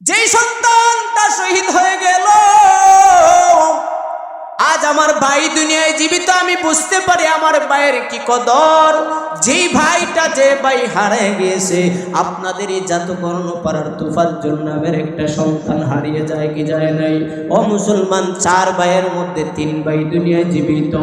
যেই সন্তান তা শহীদ হয়ে গেল আজ আমার ভাই দুনিয়ায় জীবিত, আমি বুঝতে পারি আমার ভাইয়ের কি কদর। যেই ভাইটা যে ভাই হারিয়ে গিয়েছে, আপনাদের এই জাতকর্ণ পাড়ার তুফাজ্জল নামের একটা সন্তান হারিয়ে যায় কি যায় নাই? ও মুসলমান, চার ভাইয়ের মধ্যে তিন ভাই দুনিয়ায় জীবিত।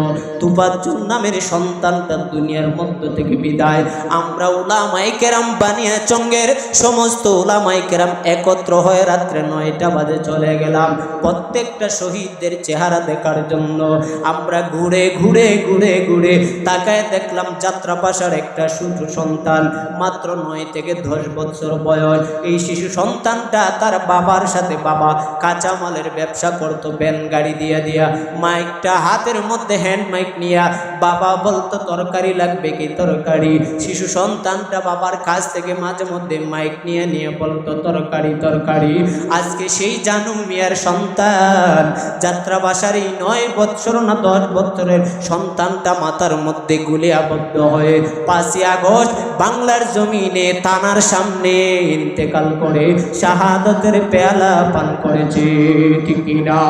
তুফাজ্জল নামের সন্তানটা দুনিয়ার মধ্য থেকে বিদায়। আমরা উলামাই কেরাম বানিয়া চঙ্গের সমস্ত উলামাই কেরাম একত্র হয়ে রাত্রে নয়টা বাজে চলে গেলাম। প্রত্যেকটা শহীদদের চেহারা দেখার জন্য আমরা ঘুরে ঘুরে ঘুরে ঘুরে তাকায় দেখলাম যাত্রাপাশার একটা শিশু সন্তান, মাত্র নয় থেকে দশ বছর বয়স। এই শিশু সন্তানটা তার বাবার সাথে বাবা কাঁচামালের ব্যবসা করতো, ভ্যান গাড়ি দিয়া দিয়া। মাইকটা হাতের মধ্যে হ্যান্ড মাইক নিয়া, বাবা, বলতো তরকারি লাগবে কি তরকারি? শিশু সন্তানটা বাবার কাছ থেকে মাঝে মধ্যে মাইক নিয়ে নিয়ে বলতো, তরকারি তরকারি। আজকে সেই জানু মিয়ার সন্তান যাত্রা বাসার নয় বৎসর না দশ বছরের সন্তানটা মাথার মধ্যে গুলে আবদ্ধ হয়ে পাঁচই আগস্ট বাংলার জমিনে তানার সামনে ইন্তেকাল করে শাহাদতের পেয়ালা পান করেছে, ঠিক না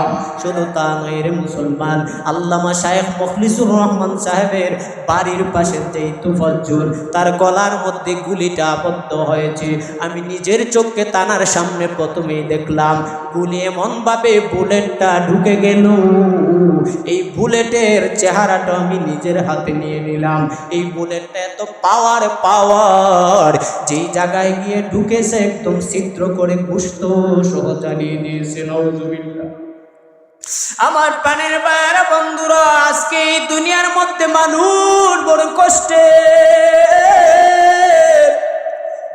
শুধু তা নয় রে মুসলমান, আল্লামা সাহেব মখলিসুর রহমান সাহেবের বাড়ির পাশে যেই তুফজ্জুর তার গলার মধ্যে গুলিটা আবদ্ধ হয়েছে। আমি নিজের চোখকে তানার সামনে প্রথমেই দেখলাম, গুলি এমনভাবে বুলেটটা ঢুকে গেল। এই বুলেটের চেহারাটা আমি নিজের হাতে নিয়ে নিলাম। এই বুলেটটা এত পাওয়ার পাওয়ার যেই জায়গায় গিয়ে ঢুকেছে, একদম ছিদ্র করে গুস্ত সহ চালিয়ে দিয়েছে নজুবিল্লা আমার প্রাণের বাইরা বন্ধুরা, আজকে এই দুনিয়ার মধ্যে মানুষ বড় কষ্টে।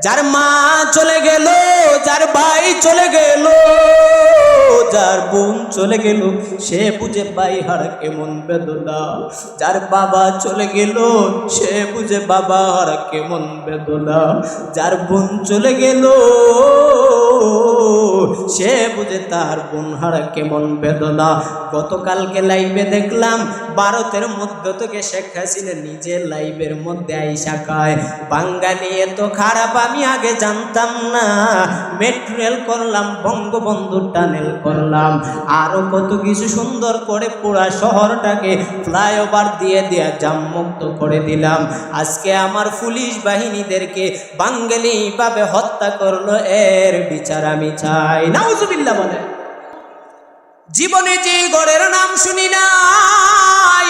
যার মা চলে গেল, যার ভাই চলে গেল, যার বোন চলে গেল, সে বুঝে ভাই হার কেমন বেদনা। যার বাবা চলে গেল, সে বুঝে বাবা হার কেমন বেদনা। যার বোন চলে গেল সে বুঝে তার বোন হারা কেমন বেদনা। গতকালকে লাইভে দেখলাম, ভারতের মধ্য থেকে শেখ হাসিনা নিজের লাইভের মধ্যে আইসা খায় বাঙালি এত খারাপ, আমি আগে জানতাম না। মেট্রো রেল করলাম, বঙ্গবন্ধু টানেল করলাম। আরও কত কিছু সুন্দর করে পুরা শহরটাকে ফ্লাইওভার দিয়ে দিয়া জামমুক্ত করে দিলাম। আজকে আমার পুলিশ বাহিনীদেরকে বাঙ্গালি ভাবে হত্যা করল, এর বিচার আমি চাই। নাউজুবিল্লাহ বলে জীবনে যে গড়ের নাম শুনি নাই,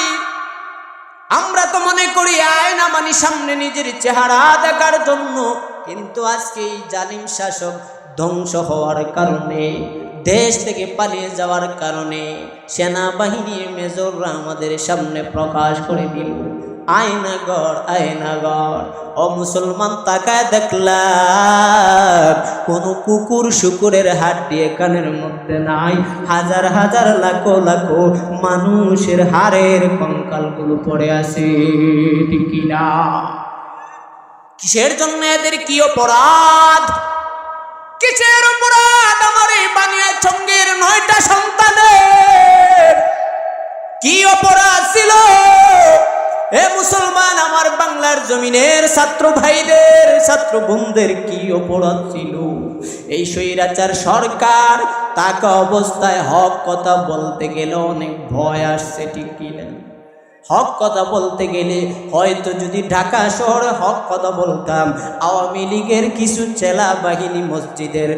আমরা তো মনে করি আয়না মানি সামনে নিজের চেহারা দেখার জন্য, কিন্তু আজকে এই জালিম শাসক ধ্বংস হওয়ার কারণে, দেশ থেকে পালিয়ে যাওয়ার কারণে, সেনাবাহিনীর মেজররা আমাদের সামনে প্রকাশ করে দিল। আয়নাগর আয়নাগর ও মুসলমান তাকায় দেখলাম, কোন কুকুর শুকুরের দিয়ে কানের মধ্যে নাই। হাজার হাজার, লাখো লাখো মানুষের হাড়ের কঙ্কালগুলো পড়ে আছে, ঠিক কি না? কিসের জন্য এদের কি অপরাধ? কিসের অপরাধ আমার এই বানিয়া সঙ্গের নয়টা সন্তানের? কি অপরাধ ছিল? এ মুসলমান, আমার বাংলার জমিনের ছাত্র ভাইদের, ছাত্র বোনদের কি অপরাধ ছিল? এই স্বৈরাচার সরকার তাকে অবস্থায় হক কথা বলতে গেলে অনেক ভয় আসছে, ঠিক কিনা হক কথা বলতে গেলে হয়তো যদি ঢাকা শহরে হক কথা বলতাম, আওয়ামী লীগের কিছু চেলা বাহিনী মসজিদের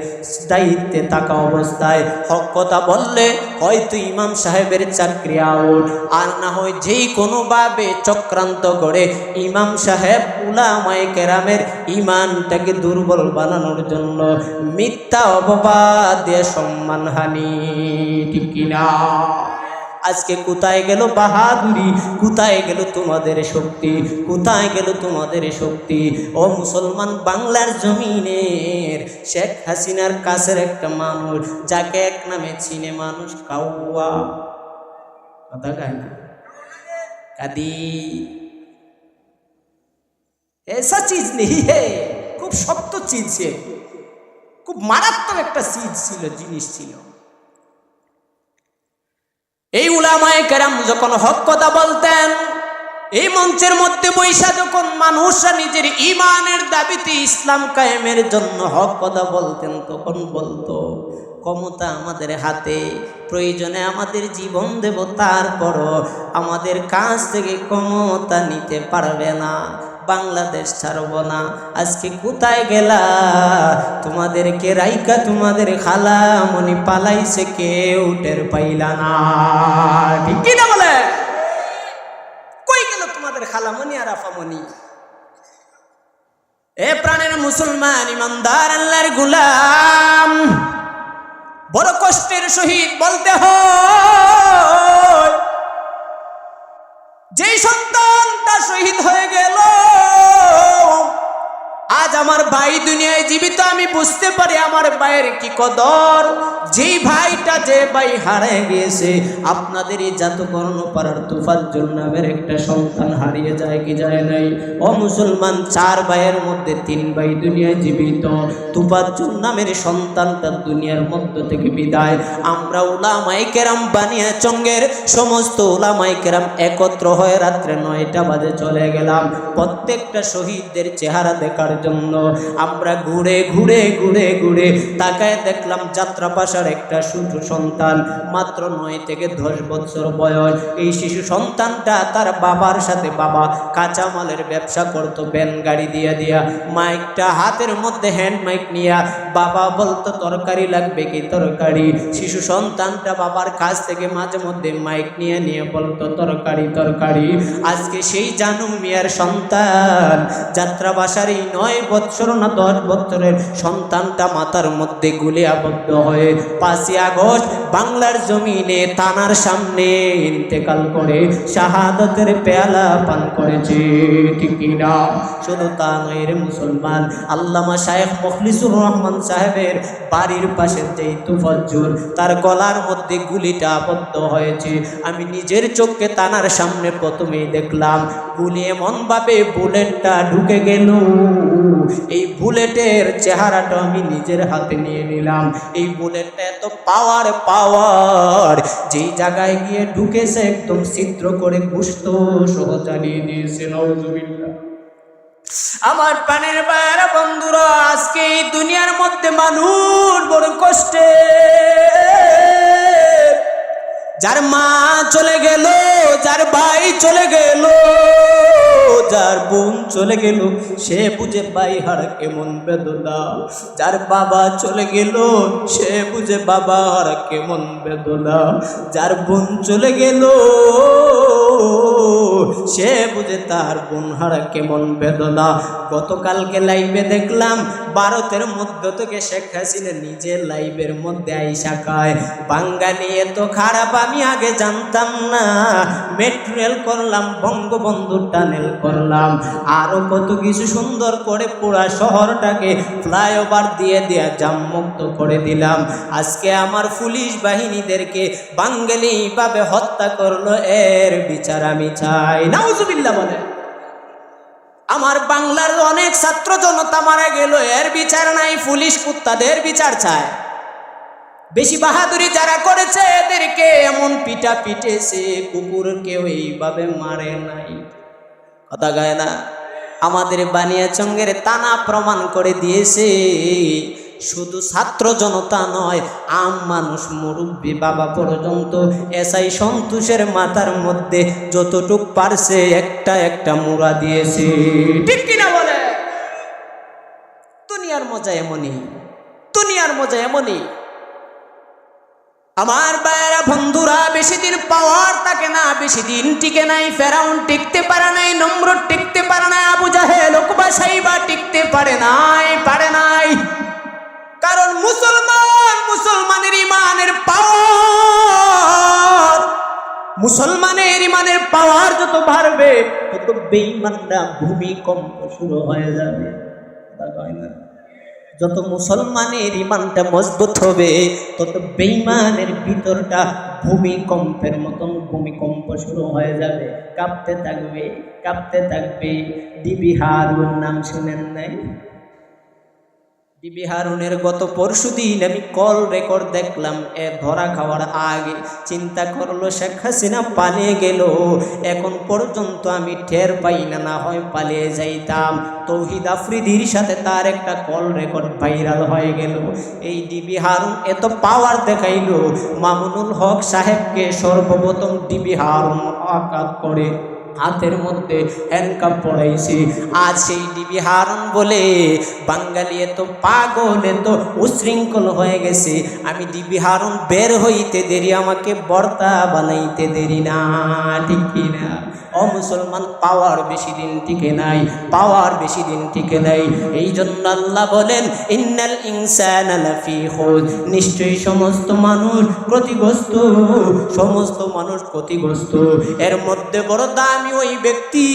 দায়িত্বে থাকা অবস্থায় হক কথা বললে হয়তো ইমাম সাহেবের চাকরি আউট। আর না হয় যেই কোনোভাবে চক্রান্ত করে ইমাম সাহেব উলামায় কেরামের ইমানটাকে দুর্বল বানানোর জন্য মিথ্যা অপবাদ সম্মানহানি ঠিক কিনা? আজকে কোথায় গেল বাহাদুরি? কোথায় গেল তোমাদের শক্তি? কোথায় গেল তোমাদের শক্তি? ও মুসলমান, বাংলার জমিনের শেখ হাসিনার কাছের একটা মানুষ, যাকে এক নামে চিনে মানুষ কাউয়া। কথা গায় না? কাদি। এসা চিজ নেই, হে। খুব শক্ত চিজ খুব মারাত্মক একটা চিজ ছিল, জিনিস ছিল। এই উলামায়ে কেরাম যখন হক কথা বলতেন, এই মঞ্চের মধ্যে বৈশা যখন মানুষরা নিজের ইমানের দাবিতে ইসলাম কায়েমের জন্য হক কথা বলতেন, তখন বলতো, ক্ষমতা আমাদের হাতে, প্রয়োজনে আমাদের জীবন দেব, তারপরও আমাদের কাছ থেকে ক্ষমতা নিতে পারবে না। বাংলাদেশ ছাড়ব না। আজকে কোথায় গেলা? তোমাদেরকে রাইকা তোমাদের খালা মনি পালাইছে, কেউ টের পাইলা না। ঠিক কি না বলে? কই গেল তোমাদের খালা খালামণি আর আফামণি এ প্রাণের মুসলমান, ইমানদার, আল্লাহর গুলাম, বড় কষ্টের সহিত বলতে হয়। যেই সন্তান তা শহীদ হয়ে গেল। আজ আমার ভাই দুনিয়ায় জীবিত, আমি বুঝতে পারি আমার ভাইয়ের কি কদর। যেই ভাইটা যে ভাই হারিয়ে গিয়েছে, আপনাদের এই জাতকর্ণ পাড়ার তুফাজ্জল নামের একটা সন্তান হারিয়ে যায় কি যায় নাই? ও মুসলমান, চার ভাইয়ের মধ্যে তিন ভাই দুনিয়ায় জীবিত। তুফাজ্জল নামের সন্তানটা দুনিয়ার মধ্য থেকে বিদায়। আমরা উলামাই কেরাম বানিয়া চঙ্গের সমস্ত উলামাই কেরাম একত্র হয়ে রাত্রে নয়টা বাজে চলে গেলাম। প্রত্যেকটা শহীদদের চেহারা দেখার জন্য। আমরা ঘুরে ঘুরে ঘুরে ঘুরে তাকায় দেখলাম যাত্রা পাশার একটা শিশু সন্তান, মাত্র নয় থেকে দশ বছর বয়স। এই শিশু সন্তানটা তার বাবার সাথে বাবা কাঁচামালের ব্যবসা করতো ব্যান গাড়ি দিয়া দিয়া। মাইকটা হাতের মধ্যে হ্যান্ড মাইক নিয়া বাবা বলতো, তরকারি লাগবে কি তরকারি? শিশু সন্তানটা বাবার কাছ থেকে মাঝে মধ্যে মাইক নিয়ে নিয়ে বলতো, তরকারি তরকারি। আজকে সেই জানু মিয়ার সন্তান যাত্রা বাসার এই নয় বৎসর না দশ বছরের সন্তানটা মাথার মধ্যে গুলি আবদ্ধ হয়ে পাঁচই আগস্ট বাংলার জমিনে তানার সামনে ইন্তেকাল করে শাহাদতের পেয়ালা পান করেছে। ঠিক না শুধু তা নয় রে মুসলমান, আল্লামা শাহেখ মখলিসুর রহমান সাহেবের বাড়ির পাশে যেই তুফজ্জুর তার গলার মধ্যে গুলিটা আবদ্ধ হয়েছে। আমি নিজের চোখকে তানার সামনে প্রথমেই দেখলাম, গুলি এমনভাবে বুলেটটা ঢুকে গেল। এই বুলেটের চেহারাটা আমি নিজের হাতে নিয়ে নিলাম। এই বুলেটটা এত পাওয়ার পাওয়ার যেই জায়গায় গিয়ে ঢুকেছে, একদম ছিদ্র করে গুস্ত সহ চালিয়ে দিয়েছে। নজুবিল্লা আমার প্রাণের বাইরা বন্ধুরা, আজকে এই দুনিয়ার মধ্যে মানুষ বড় কষ্টে। যার মা চলে গেল, যার ভাই চলে গেল, যার বোন চলে গেল, সে বুঝে ভাই হার কেমন বেদনা। যার বাবা চলে গেল, সে বুঝে বাবা হার কেমন বেদনা। যার বোন চলে গেল বুঝে তার বোন কেমন বেদনা। গতকালকে লাইভে দেখলাম, ভারতের মধ্য থেকে শেখ হাসিনা নিজের লাইভের মধ্যে আইসা খায়। বাঙ্গালি এত খারাপ, আমি আগে জানতাম না। মেট্রো রেল করলাম, বঙ্গবন্ধু টানেল করলাম। আরও কত কিছু সুন্দর করে পুরা শহরটাকে ফ্লাইওভার দিয়ে দিয়া, জামমুক্ত করে দিলাম। আজকে আমার পুলিশ বাহিনীদেরকে বাঙ্গালি ভাবে হত্যা করল, এর বিচার আমি চাই। নাউজুবিল্লাহ বলে। আমার বাংলার অনেক ছাত্র জনতা মারা গেল, এর বিচার নাই, পুলিশ কুত্তাদের বিচার চায়। বেশি বাহাদুরি যারা করেছে, এদেরকে এমন পিটা পিটেছে কুকুর কেউ এইভাবে মারে নাই। কথা গায় না? আমাদের বানিয়া বানিয়াচঙ্গের তানা প্রমাণ করে দিয়েছে শুধু ছাত্র জনতা নয়, আম মানুষ, মুরব্বী, বাবা পর্যন্ত এসআই সন্তোষের মাথার মধ্যে যতটুক পারছে একটা একটা মুড়া দিয়েছে। ঠিক কিনা বলে? দুনিয়ার মজা এমনই, দুনিয়ার মজা এমনই। আমার বায়রা বন্ধুরা, বেশি দিন পাওয়ার থাকে না, বেশি দিন টিকে নাই, ফেরাউন টিকতে পারে নাই নম্র টিকতে পারে না আবু জাহেল ওকবা সাইবা টিকতে পারে নাই পারে নাই। কারণ মুসলমান মুসলমানের ইমানের পাওয়ার, মুসলমানের ইমানের পাওয়ার যত বাড়বে, তত বেঈমানরা ভূমিকম্প শুরু হয়ে যাবে। যত মুসলমানের ইমানটা মজবুত হবে, তত বেইমানের ভিতরটা ভূমিকম্পের মতন ভূমিকম্প শুরু হয়ে যাবে। কাঁপতে থাকবে কাঁপতে থাকবে। ডিবি হারুন নাম শুনেন নাই? বিবি হারুনের গত পরশু দিন আমি কল রেকর্ড দেখলাম। এ ধরা খাওয়ার আগে চিন্তা করল শেখ হাসিনা পালিয়ে গেল। এখন পর্যন্ত আমি ঠের পাই না না হয় পালিয়ে যাইতাম। তৌহিদ আফ্রিদির সাথে তার একটা কল রেকর্ড ভাইরাল হয়ে গেল। এই ডিবি হারুন এত পাওয়ার দেখাইল। মামুনুল হক সাহেবকে সর্বপ্রথম ডিবি হারুন আঘাত করে। হাতের মধ্যে হ্যান্ডকাপ পড়াইছি। আজ সেই ডিবি হারন বলে বাঙালি এত পাগল, এত উশৃঙ্খল হয়ে গেছে। আমি ডিবি হারন বের হইতে দেরি, আমাকে বর্তা বানাইতে দেরি না, ঠিক কিনা ও মুসলমান, পাওয়ার বেশি দিন টিকে নাই, পাওয়ার বেশি দিন টিকে নাই। এই জন্য আল্লাহ বলেন, ইন্নাল ইনসান নিশ্চয়ই সমস্ত মানুষ ক্ষতিগ্রস্ত, সমস্ত মানুষ ক্ষতিগ্রস্ত। এর মধ্যে বড় দামি ওই ব্যক্তি।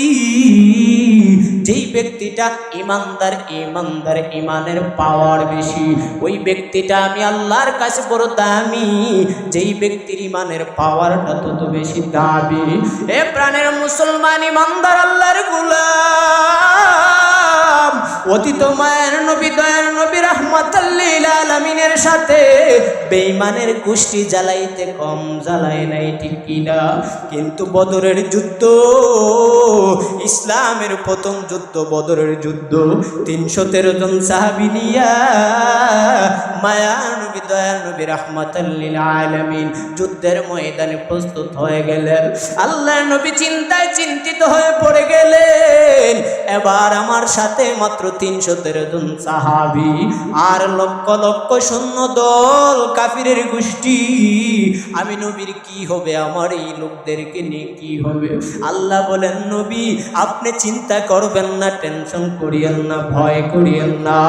যেই ব্যক্তিটা ইমানদার ইমানদার, ইমানের পাওয়ার বেশি। ওই ব্যক্তিটা আমি আল্লাহর কাছে বড় দামি। যেই ব্যক্তির ইমানের পাওয়ারটা তত বেশি দাবি এ প্রাণের মুসলমান ইমানদার আল্লাহর গুলাম। অতীত মায়ের নবী, দয়ার নবী রহমতাল্লিল আলমিনের সাথে বেঈমানের গোষ্ঠী জ্বালাইতে কম জ্বালায় নাই, ঠিক কিনা? কিন্তু বদরের যুদ্ধ, ইসলামের প্রথম যুদ্ধ, বদরের যুদ্ধ তিনশো তেরো জন সাহাবি নিয়া মায়া নবী, দয়ার নবী রহমতাল্লিল আলমিন যুদ্ধের ময়দানে প্রস্তুত হয়ে গেলেন। আল্লাহ নবী চিন্তায় চিন্তিত হয়ে পড়ে গেলেন। এবার আমার সাথে মাত্র তিনশো তেরো জন সাহাবি। আর লক্ষ লক্ষ সৈন্য দল কাফিরের গোষ্ঠী। আমি নবীর কি হবে? আমার এই লোকদেরকে নিয়ে কি হবে? আল্লাহ বলেন, নবী, আপনি চিন্তা করবেন না, টেনশন করিয়েন না, ভয় করিয়েন না।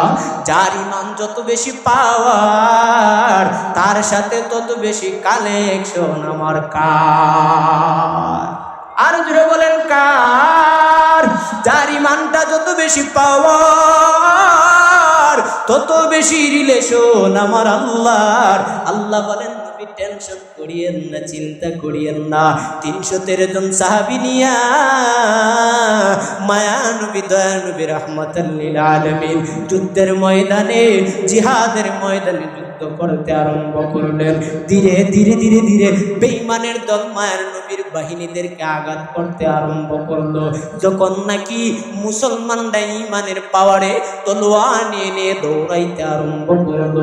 যার ইমান যত বেশি পাওয়ার, তার সাথে তত বেশি কালেকশন আমার কার। আর জুড়ে বলেন, কার? যার ইমানটা যত বেশি পাওয়ার, তত বেশি রিলেশন আমার আল্লাহর। আল্লাহ বলেন টেনশন করিয়েন না, চিন্তা করিয়েন না। তিনশো তেরো জন সাহাবি নিয়া মায়া নবী নবী যুদ্ধের ময়দানে, জিহাদের ময়দানে যুদ্ধ করতে আরম্ভ করলেন। ধীরে ধীরে ধীরে ধীরে বেইমানের দল মায়ের নবীর বাহিনীদেরকে আঘাত করতে আরম্ভ করল। যখন নাকি মুসলমানরা ইমানের পাওয়ারে তলোয়া নিয়ে দৌড়াইতে আরম্ভ করল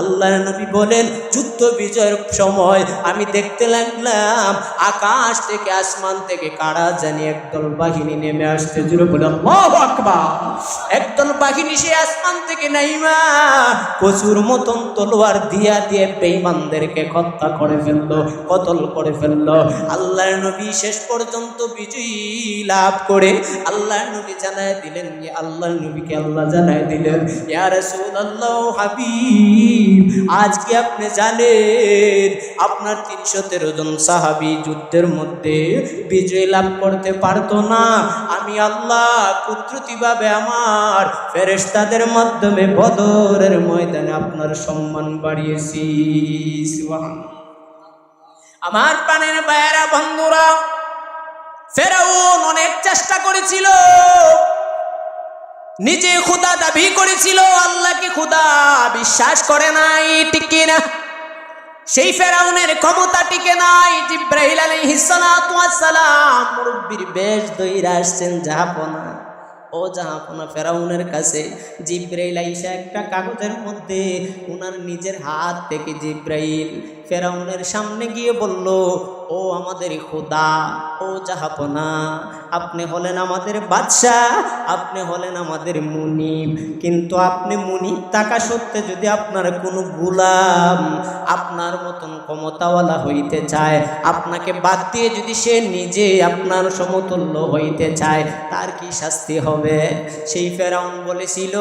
আল্লাহ নবী বলেন, যুদ্ধ বিজয়ের সময় আমি দেখতে লাগলাম, আকাশ থেকে, আসমান থেকে কারা জানি একদল বাহিনী নেমে আসতে জুড়ে বলে আল্লাহু আকবার। একদল বাহিনী সে আসমান থেকে নাইমা, প্রচুর মতন তলোয়ার দিয়া দিয়ে বেঈমানদেরকে হত্যা করে ফেলল, কতল করে ফেলল। আল্লাহর নবী শেষ পর্যন্ত বিজয়ী লাভ করে আল্লাহর নবী জানায় দিলেন আল্লাহর নবীকে আল্লাহ জানায় দিলেন, ইয়া রাসূলুল্লাহ হাবিব আজকে আপনি জানেন, আপনার তিনশো তেরো জন সাহাবি যুদ্ধের মধ্যে বিজয় লাভ করতে পারতো না? আমি আল্লাহ কুদরতিভাবে আমার ফেরেশতাদের মাধ্যমে বদরের ময়দানে আপনার সম্মান বাড়িয়েছি। আমার প্রাণের বায়রা বন্ধুরা, ফেরাউন অনেক চেষ্টা করেছিল। নিজে খুদা দাবি করেছিল, আল্লাহকে খুদা বিশ্বাস করে নাই, ঠিক কিনা? সেই ফেরাউনের ক্ষমতা টিকে নাই। জিব্রাহিল আলী সালাতু মুরব্বীর বেশ দইরা আসছেন জাহাপনা। ও জাহাপনা ফেরাউনের কাছে জিব্রাইল আইসা একটা কাগজের মধ্যে ওনার নিজের হাত থেকে জিব্রাইল ফেরাউনের সামনে গিয়ে বলল, ও আমাদের খোদা, ও জাহাপনা, আপনি হলেন আমাদের বাদশাহ, আপনি হলেন আমাদের মুনিব। কিন্তু আপনি মুনিব থাকা সত্ত্বে যদি আপনার কোনো গুলাম আপনার মতন ক্ষমতাওয়ালা হইতে চায়, আপনাকে বাদ দিয়ে যদি সে নিজে আপনার সমতুল্য হইতে চায়, তার কি শাস্তি হবে? সেই ফেরাউন বলেছিল,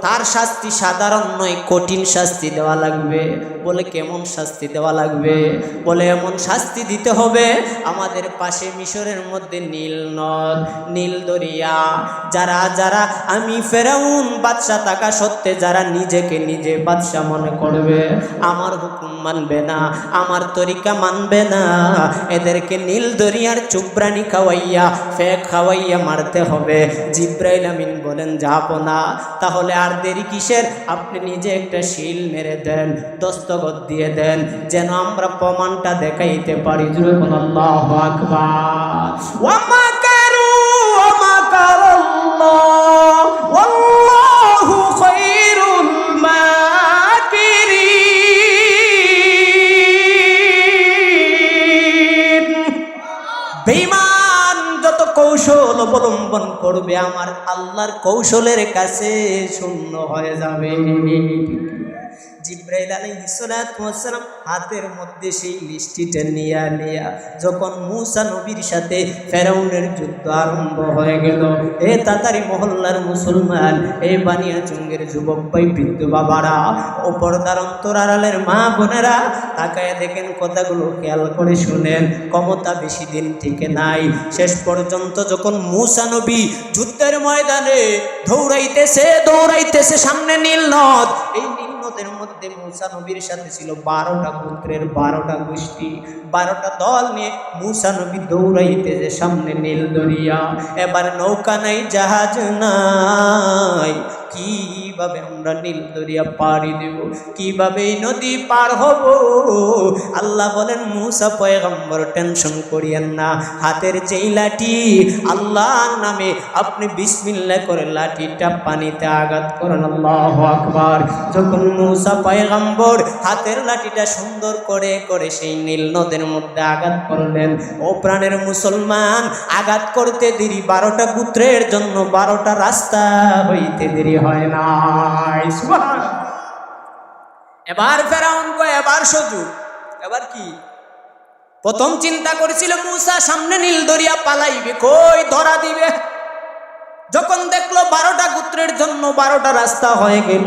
তার শাস্তি সাধারণ নয়, কঠিন শাস্তি দেওয়া লাগবে। বলে, কেমন শাস্তি দেওয়া দেওয়া লাগবে। বলে এমন শাস্তি দিতে হবে। আমাদের পাশে মিশরের মধ্যে নীল নদ, নীল দরিয়া, যারা যারা আমি ফেরাউন বাদশা থাকা সত্ত্বে যারা নিজেকে নিজে বাদশা মনে করবে, আমার হুকুম মানবে না, আমার তরিকা মানবে না। এদেরকে নীল দরিয়ার চুবরানি খাওয়াইয়া, ফেক খাওয়াইয়া মারতে হবে। জিব্রাইল আমিন বলেন, যাব না। তাহলে আর দেরি কিসের? আপনি নিজে একটা শিল মেরে দেন দস্তগত দিয়ে দেন যেন আমরা প্রমাণটা দেখাইতে পারি। জুড়ে কোন যত কৌশল অবলম্বন করবে আমার আল্লাহর কৌশলের কাছে শূন্য হয়ে যাবে। জিব্রাইল হাতের মধ্যে সেই লিস্টিটা নিয়া নিয়া যখন মুসা নবীর সাথে ফেরাউনের যুদ্ধ আরম্ভ হয়ে গেল, এ তাতারি মহল্লার মুসলমান এই বানিয়া যুবক ভাই, বৃদ্ধ বাবারা মা বোনেরা, তাকায় দেখেন কথাগুলো খেয়াল করে শুনেন, ক্ষমতা বেশি দিন টিকে নাই। শেষ পর্যন্ত যখন মুসা নবী যুদ্ধের ময়দানে দৌড়াইতেছে দৌড়াইতেছে সামনে নীল নদ, এই নীল নদের মধ্যে মুসা নবীর সাথে ছিল বারোটা পুত্রের বারোটা গোষ্ঠী, বারোটা দল নিয়ে মুসা নবী দৌড়াইতেছে সামনে নীল দরিয়া। এবার নৌকা নাই, জাহাজ নাই। কীভাবে আমরা নীল দরিয়া পাড়ি দেব? কীভাবে নদী পার হব? আল্লাহ বলেন, মুসা পয়গম্বর, টেনশন করিয়েন না। হাতের যেই লাঠি আল্লাহর নামে আপনি বিসমিল্লা করে লাঠিটা পানিতে আঘাত করেন। আল্লাহ আকবার। যখন মুসা পয়গম্বর হাতের লাঠিটা সুন্দর করে করে সেই নীল নদের মধ্যে আঘাত করলেন। ও প্রাণের মুসলমান, আঘাত করতে দেরি বারোটা পুত্রের জন্য বারোটা রাস্তা হইতে দেরি হয় না এবার ফেরাউন কয় এবার সুযোগ এবার কি? প্রথম চিন্তা করেছিল, মুসা, সামনে নীল দরিয়া পালাইবে, কই ধরা দিবে? যখন দেখল বারোটা গোত্রের জন্য বারোটা রাস্তা হয়ে গেল,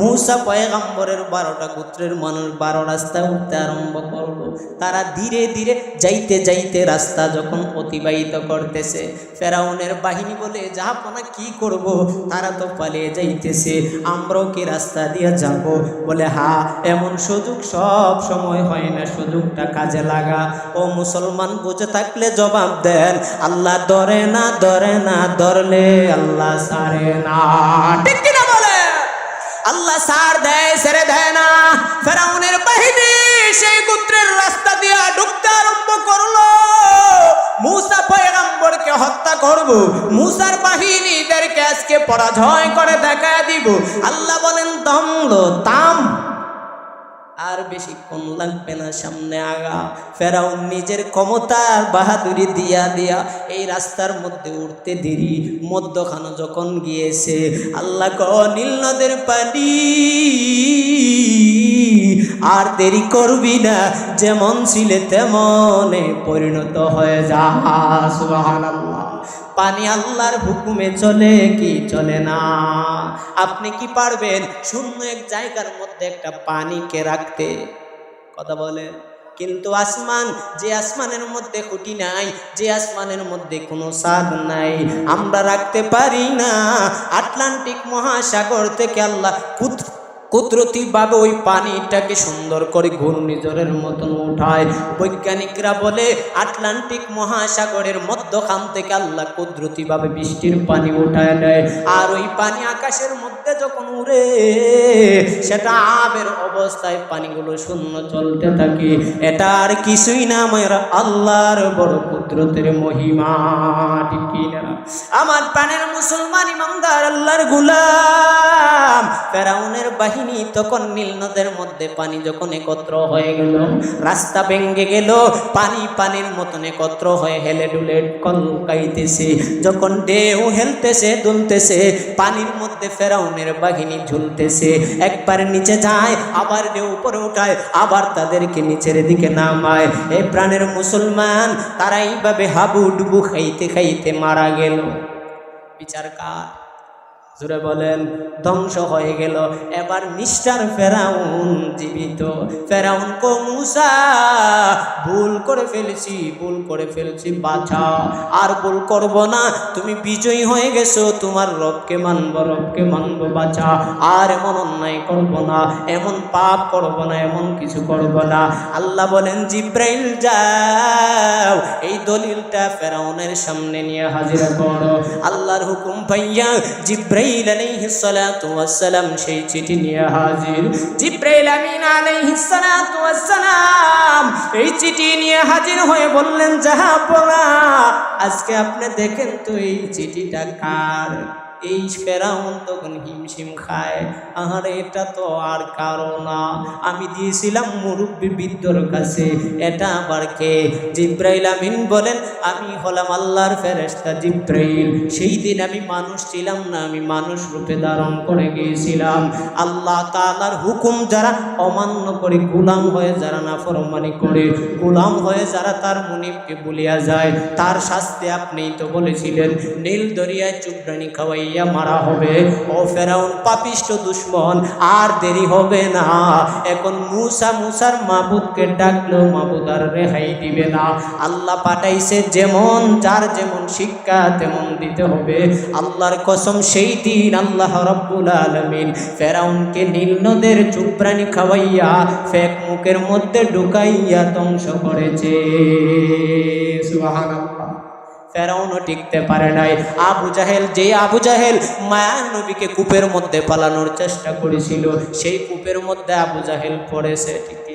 মূসা পয়গাম্বরের বারোটা গোত্রের মানুষ বারো রাস্তা উঠতে আরম্ভ করল। তারা ধীরে ধীরে যাইতে যাইতে রাস্তা যখন অতিবাহিত করতেছে, ফেরাউনের বাহিনী বলে যাহাপনা কি করব? তারা তো পালিয়ে যাইতেছে, আমরাও কি রাস্তা দিয়ে যাব? বলে, হা, এমন সুযোগ সব সময় হয় না, সুযোগটা কাজে লাগা। ও মুসলমান, বুঝে থাকলে জবাব দেন, আল্লাহ ধরে না ধরে না, ধরলে আল্লাহ সারে না। ঠিক কিনা বলে? আল্লাহ সার দেয়, সেরে দেয় না। ফেরাউনের বাহিনী সেই গোত্রের রাস্তা দিয়া ঢুকতে আরম্ভ করল। মুসা পয়গাম্বরকে হত্যা করব, মুসার বাহিনীদেরকে আজকে পরাজয় করে দেখা দিব। আল্লাহ বলেন দমলো তাম আর বেশিক্ষণ লাগবে না সামনে আগা। ফেরাউন নিজের ক্ষমতা, বাহাদুরি দিয়া দিয়া এই রাস্তার মধ্যে উঠতে দেরি। মদ্যখানো যখন গিয়েছে, আল্লাহ ক নীল নদের পানি আর দেরি করবি না, যেমন ছিলে তেমনে পরিণত হয়ে যা পানি আল্লাহর হুকুমে চলে কি চলে না? আপনি কি পারবেন শূন্য এক জায়গার মধ্যে একটা পানিকে রাখতে? কথা বলেন। কিন্তু আসমান, যে আসমানের মধ্যে খুঁটি নাই, যে আসমানের মধ্যে কোনো স্বাদ নাই, আমরা রাখতে পারি না। আটলান্টিক মহাসাগর থেকে আল্লাহ কুত কুদরতিভাবে ওই পানিটাকে সুন্দর করে ঘূর্ণিঝড়ের মতন উঠায়। বৈজ্ঞানিকরা বলে, আটলান্টিক মহাসাগরের মধ্যখান থেকে আল্লাহ কুদরতিভাবে বৃষ্টির পানি উঠায় নেয়। আর ওই পানি আকাশের মধ্যে যখন উড়ে, সেটা আবের অবস্থায় পানিগুলো শূন্য চলতে থাকে। এটা আর কিছুই না আমার আল্লাহর বড় কুদরতের মহিমা, ঠিক না? আমার প্রাণের মুসলমান ইমানদার, আল্লাহর গুলাম, ফেরাউনের বাহিনী তখন নীল নদের মধ্যে পানি যখন একত্র হয়ে গেল, রাস্তা ভেঙ্গে গেল, পানি পানির মতন একত্র হয়ে হেলে ডুলে কলকাইতেছে যখন ঢেউ হেলতেছে, দুলতেছে, পানির মধ্যে ফেরাউনের বাহিনী ঝুলতেছে। একবার নিচে যায়, আবার ঢেউ উপরে উঠায়, আবার তাদেরকে নিচের দিকে নামায়। এই প্রাণের মুসলমান তারা এইভাবে হাবু ডুবু খাইতে খাইতে মারা গেল। বিচার কার জোরে বলেন, ধ্বংস হয়ে গেল। এবার মিস্টার ফেরাউন জীবিত। ফেরাউন কো, মুসা, ভুল করে ফেলেছি, ভুল করে ফেলেছি বাছা আর ভুল করব না, তুমি বিজয়ী হয়ে গেছো, তোমার রবকে মানব রবকে মানব বাছা আর এমন অন্যায় করব না, এমন পাপ করব না, এমন কিছু করব না। আল্লাহ বলেন, জিব্রাইল, যাও। এই দলিলটা ফেরাউনের সামনে নিয়ে হাজির করো। আল্লাহর হুকুম ভাইয়া জিব্রাইল আলাইহিস সালাতু ওয়াস সালাম সেই চিঠি নিয়ে হাজির। জিব্রাইল আমিন আলাইহিস সালাতু ওয়াস সালাম এই চিঠি নিয়ে হাজির হয়ে বললেন, যাহা বলা আজকে আপনি দেখেন তো এই চিঠিটা কার? এই ফেরাউন তখন হিমশিম খায়। আহারে, এটা তো আর কারও না। আমি দিয়েছিলাম মুরব্বী বৃদ্ধর কাছে। এটা আবার কে? জিব্রাইল আমিন বলেন, আমি হলাম আল্লাহর ফেরেস্তা জিব্রাইল। সেই দিন আমি মানুষ ছিলাম না, আমি মানুষ রূপে ধারণ করে গিয়েছিলাম। আল্লাহ তাআলার হুকুম যারা অমান্য করে, গোলাম হয়ে যারা নাফরমানি করে, গোলাম হয়ে যারা তার মুনিবকে বলিয়া যায়, তার শাস্তি আপনিই তো বলেছিলেন। নীল দরিয়ায় চুপড়ানি খাওয়াইয়া মারা হবে। ও ফেরাউন পাপিষ্ট দুশ্মন, আর দেরি হবে না। এখন মুসা মুসার মাবুদকে ডাকলো মাবুদ আর রেহাই দিবে না। আল্লাহ পাঠাইছে, যেমন যার যেমন শিক্ষা, তেমন দিতে হবে। আল্লাহর কসম, সেই দিন আল্লাহ রব্বুল আলমিন ফেরাউনকে নীল নদের চুপড়ানি খাওয়াইয়া ফেক মুখের মধ্যে ঢুকাইয়া ধ্বংস করেছে। সুবহানাল্লাহ। ফেরাউনও টিকতে পারে নাই। আবু জাহেল যে আবু জাহেল মায়ার নবীকে কূপের মধ্যে পালানোর চেষ্টা করেছিল, সেই কূপের মধ্যে আবু জাহেল পড়েছে ঠিক কি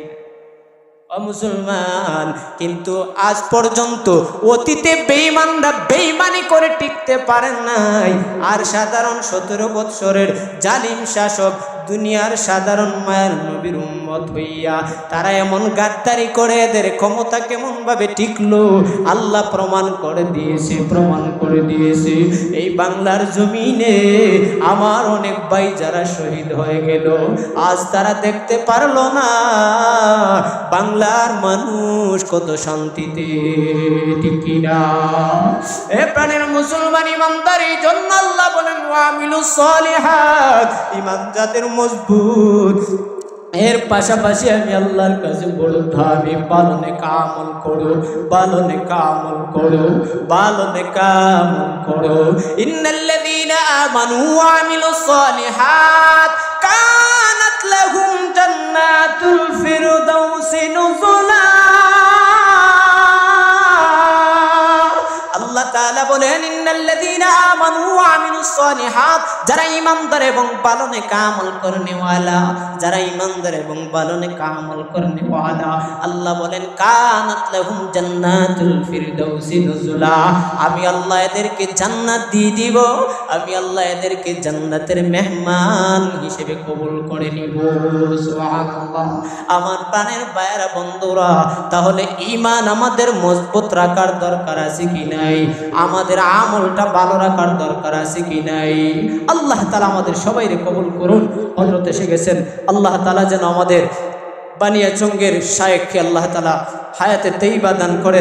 মুসলমান, কিন্তু আজ পর্যন্ত অতীতে বেইমানরা বেইমানি করে টিকতে পারেন নাই। আর সাধারণ সতেরো বৎসরের জালিম শাসক দুনিয়ার সাধারণ মায়ের নবীর উম্মত হইয়া তারা এমন গাদ্দারি করে, এদের ক্ষমতা কেমন ভাবে টিকলো? আল্লাহ প্রমাণ করে দিয়েছে, প্রমাণ করে দিয়েছে। এই বাংলার জমিনে আমার অনেক ভাই যারা শহীদ হয়ে গেল, আজ তারা দেখতে পারল না বাংলার মানুষ কত শান্তিতে ঠিক এ প্রাণের মুসলমান ইমানদার জন্য আল্লাহ বলেন ওয়ামিলু সলিহাত। ইমান যাদের মজবুত। এর পাশাপাশি আমি আল্লাহর কাছে বড় ধাবি পালনে কামল করো, পালনে কামল করো, পালনে কামল করো। ইন্নাল্লাযীনা আমানু আমিলুস সালিহাত কানাত লাহুম জান্নাতুল নুজুলা। আল্লাহ বলেন, ইন্নাল্লাযীনা আমানু ওয়া আমিলুস সালিহাত যারা ঈমানদার এবং পালনে কামল করনেওয়ালা, যারা ঈমানদার এবং পালনে কামল করনেওয়ালা, আল্লাহ বলেন, কানাত লাহুম জান্নাতুল ফিরদাউসি নুজুলা আমি আল্লাহ এদেরকে জান্নাত দিয়ে দিব, আমি আল্লাহ এদেরকে জান্নাতের মেহমান হিসেবে কবুল করে নিব। সুবহানাল্লাহ। আমার প্রাণের বায়রা বন্ধুরা, তাহলে ঈমান আমাদের মজবুত রাখার দরকার আছে কি নাই? আমাদের আমলটা ভালো রাখার দরকার আছে কি নাই? আল্লাহ তালা আমাদের সবাইরে কবুল করুন। হজরত এসে গেছেন। আল্লাহ তালা যেন আমাদের বানিয়া চঙ্গের শায়েককে আল্লাহ তালা হায়াতে তেইবা দান করে